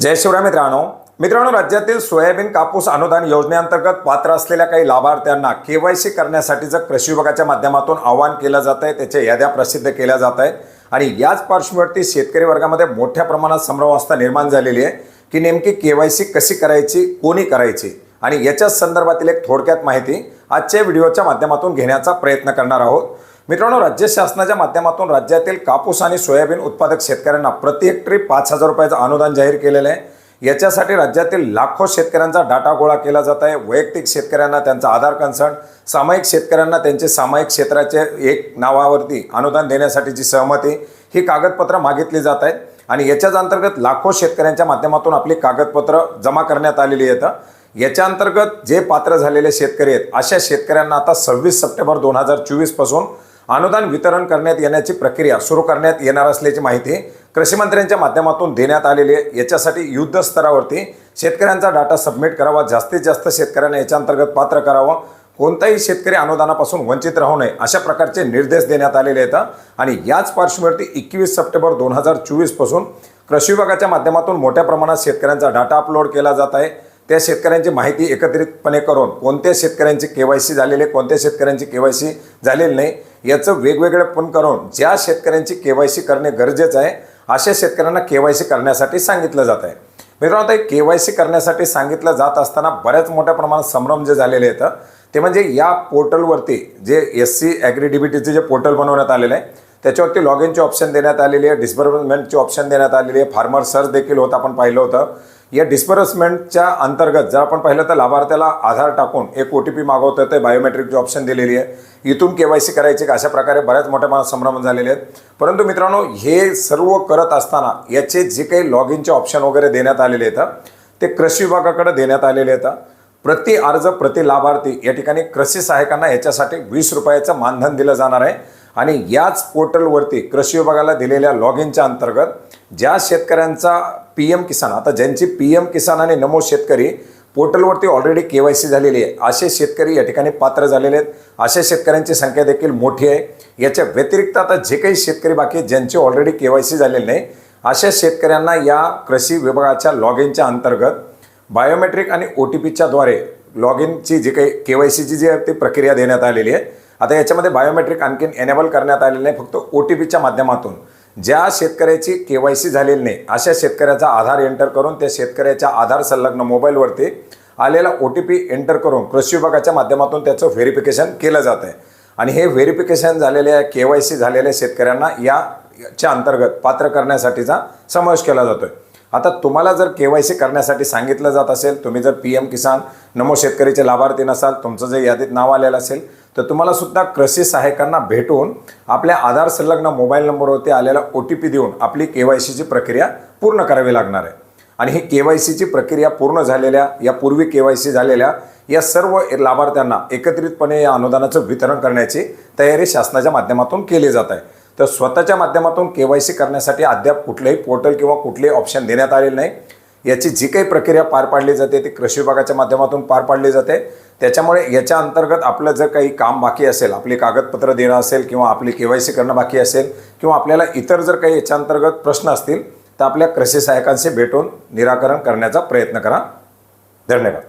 जय शिवराय मित्रांनो. मित्रांनो राज्यातील सोयाबीन कापूस अनुदान योजनेअंतर्गत पात्र असलेल्या काही लाभार्थ्यांना केवायसी करण्यासाठीचं कृषी विभागाच्या माध्यमातून आवाहन केलं जात आहे त्याच्या याद्या प्रसिद्ध केल्या जात आहेत. आणि याच पार्श्वभूमीवरती शेतकरी वर्गामध्ये मोठ्या प्रमाणात संभ्रमावस्था निर्माण झालेली आहे की नेमकी केवायसी कशी करायची कोणी करायची? आणि याच्याच संदर्भातील एक थोडक्यात माहिती आजच्या व्हिडिओच्या माध्यमातून घेण्याचा प्रयत्न करणार आहोत. मित्रांनो राज्य शासनाच्या माध्यमातून राज्यातील कापूस आणि सोयाबीन उत्पादक शेतकऱ्यांना प्रति हेक्टरी पाच हजार रुपयाचं अनुदान जाहीर केलेलं आहे. याच्यासाठी राज्यातील लाखो शेतकऱ्यांचा डाटा गोळा केला जात आहे. वैयक्तिक शेतकऱ्यांना त्यांचा आधार कन्सर्न सामायिक शेतकऱ्यांना त्यांचे सामायिक क्षेत्राचे एक नावावरती अनुदान देण्यासाठीची सहमती ही कागदपत्रं मागितली जात आहेत. आणि याच्याच अंतर्गत लाखो शेतकऱ्यांच्या माध्यमातून आपली कागदपत्रं जमा करण्यात आलेली आहेत. याच्या अंतर्गत जे पात्र झालेले शेतकरी आहेत अशा शेतकऱ्यांना आता सव्वीस सप्टेंबर दोन हजार चोवीसपासून अनुदान वितरण करण्यात येण्याची प्रक्रिया सुरू करण्यात येणार असल्याची माहिती कृषीमंत्र्यांच्या माध्यमातून देण्यात आलेली आहे. याच्यासाठी युद्ध स्तरावरती शेतकऱ्यांचा डाटा सबमिट करावा जास्तीत जास्त शेतकऱ्यांना याच्या अंतर्गत पात्र करावं. कोणताही शेतकरी अनुदानापासून वंचित राहू नये अशा प्रकारचे निर्देश देण्यात आलेले आहेत. आणि याच पार्श्वभूमीवरती एकवीस सप्टेंबर दोन हजार चोवीसपासून कृषी विभागाच्या माध्यमातून मोठ्या प्रमाणात शेतकऱ्यांचा डाटा अपलोड केला जात आहे. त्या शेतकऱ्यांची माहिती एकत्रितपणे करून कोणत्या शेतकऱ्यांची के वाय सी झालेली कोणत्या शेतकऱ्यांची के वाय सी झालेली नाही याचं वेगवेगळं पण करून ज्या शेतकऱ्यांची के वाय सी करणे गरजेचं आहे अशा शेतकऱ्यांना के वाय सी करण्यासाठी सांगितलं जात आहे. मित्रांनो आता के वाय सी करण्यासाठी सांगितलं जात असताना बऱ्याच मोठ्या प्रमाणात संभ्रम जे झालेले आहेत ते म्हणजे या पोर्टलवरती जे एस सी ॲग्री जे पोर्टल बनवण्यात आलेलं आहे त्याच्यावरती लॉग इनचे ऑप्शन देण्यात आलेली आहे डिस्बर्समेंटचे ऑप्शन देण्यात आलेली आहे फार्मर सर्च देखील होत आपण पाहिलं होतं. या डिस्बर्समेंटच्या अंतर्गत जर आपण पाहिलं तर लाभार्थ्याला आधार टाकून एक ओ टी पी मागवतं ते बायोमेट्रिकची ऑप्शन दिलेली आहे. इथून के वाय सी करायची अशा प्रकारे बऱ्याच मोठ्या मला संभ्रम झालेले आहेत. परंतु मित्रांनो हे सर्व करत असताना याचे जे काही लॉग इनचे ऑप्शन वगैरे देण्यात आलेले आहेत ते कृषी विभागाकडे देण्यात आलेले आहेत. प्रति अर्ज प्रति लाभार्थी या ठिकाणी कृषी सहायकांना याच्यासाठी वीस रुपयाचं मानधन दिलं जाणार आहे. आणि याच पोर्टलवरती कृषी विभागाला दिलेल्या लॉग इनच्या अंतर्गत ज्या शेतकऱ्यांचा पी एम किसान आता ज्यांची पी एम किसान आणि नमो शेतकरी पोर्टलवरती ऑलरेडी के वाय सी झालेली आहे. असे शेतकरी या ठिकाणी पात्र झालेले आहेत. अशा शेतकऱ्यांची संख्या देखील मोठी आहे. याच्या व्यतिरिक्त आता जे काही शेतकरी बाकी आहेत ज्यांची ऑलरेडी के वाय सी झालेली नाही अशा शेतकऱ्यांना या कृषी विभागाच्या लॉग इनच्या अंतर्गत बायोमेट्रिक आणि ओ टी पीच्याद्वारे लॉग इनची जी काही के वाय सीची जी आहे ती प्रक्रिया देण्यात आलेली आहे. आता याच्यामध्ये बायोमेट्रिक आणखीन एनेबल करण्यात आलेलं नाही फक्त ओ टी पीच्या माध्यमातून. ज्या शेतकऱ्याची के वाय सी झालेली नाही अशा शेतकऱ्याचा आधार एंटर करून त्या शेतकऱ्याच्या आधार संलग्न मोबाईलवरती आलेला ओ टी पी एंटर करून कृषी विभागाच्या माध्यमातून त्याचं व्हेरिफिकेशन केलं जात आहे आणि हे व्हेरिफिकेशन झालेल्या के वाय सी झालेल्या शेतकऱ्यांना याच्या अंतर्गत पात्र करण्यासाठीचा समावेश केला जातो आहे आता तुम्हाला जर के वाय सी करण्यासाठी सांगितलं जात असेल तुम्ही जर पी एम किसान नमो शेतकरीचे लाभार्थी नसाल तुमचं जर यादीत नाव आलेलं असेल तर तुम्हाला सुद्धा कृषी सहायकांना भेटून आपल्या आधार संलग्न मोबाईल नंबरवरती आलेला ओ टी पी देऊन आपली के वाय सीची प्रक्रिया पूर्ण करावी लागणार आहे. आणि ही के वाय सीची प्रक्रिया पूर्ण झालेल्या या पूर्वी के वाय सी झालेल्या या सर्व लाभार्थ्यांना एकत्रितपणे या अनुदानाचं वितरण करण्याची तयारी शासनाच्या माध्यमातून केली जात आहे. तर स्वतःच्या माध्यमातून के वाय सी करण्यासाठी अद्याप कुठलंही पोर्टल किंवा कुठलेही ऑप्शन देण्यात आलेलं नाही. याची जी काही प्रक्रिया पार पाडली जाते ती कृषी विभागाच्या माध्यमातून पार पाडली जाते. त्याच्यामुळे याच्या अंतर्गत आपलं जर काही काम बाकी असेल आपली कागदपत्र देणं असेल किंवा आपली के वाय सी करणं बाकी असेल किंवा आपल्याला इतर जर काही याच्या अंतर्गत प्रश्न असतील तर आपल्या कृषी सहायकांशी भेटून निराकरण करण्याचा प्रयत्न करा. धन्यवाद.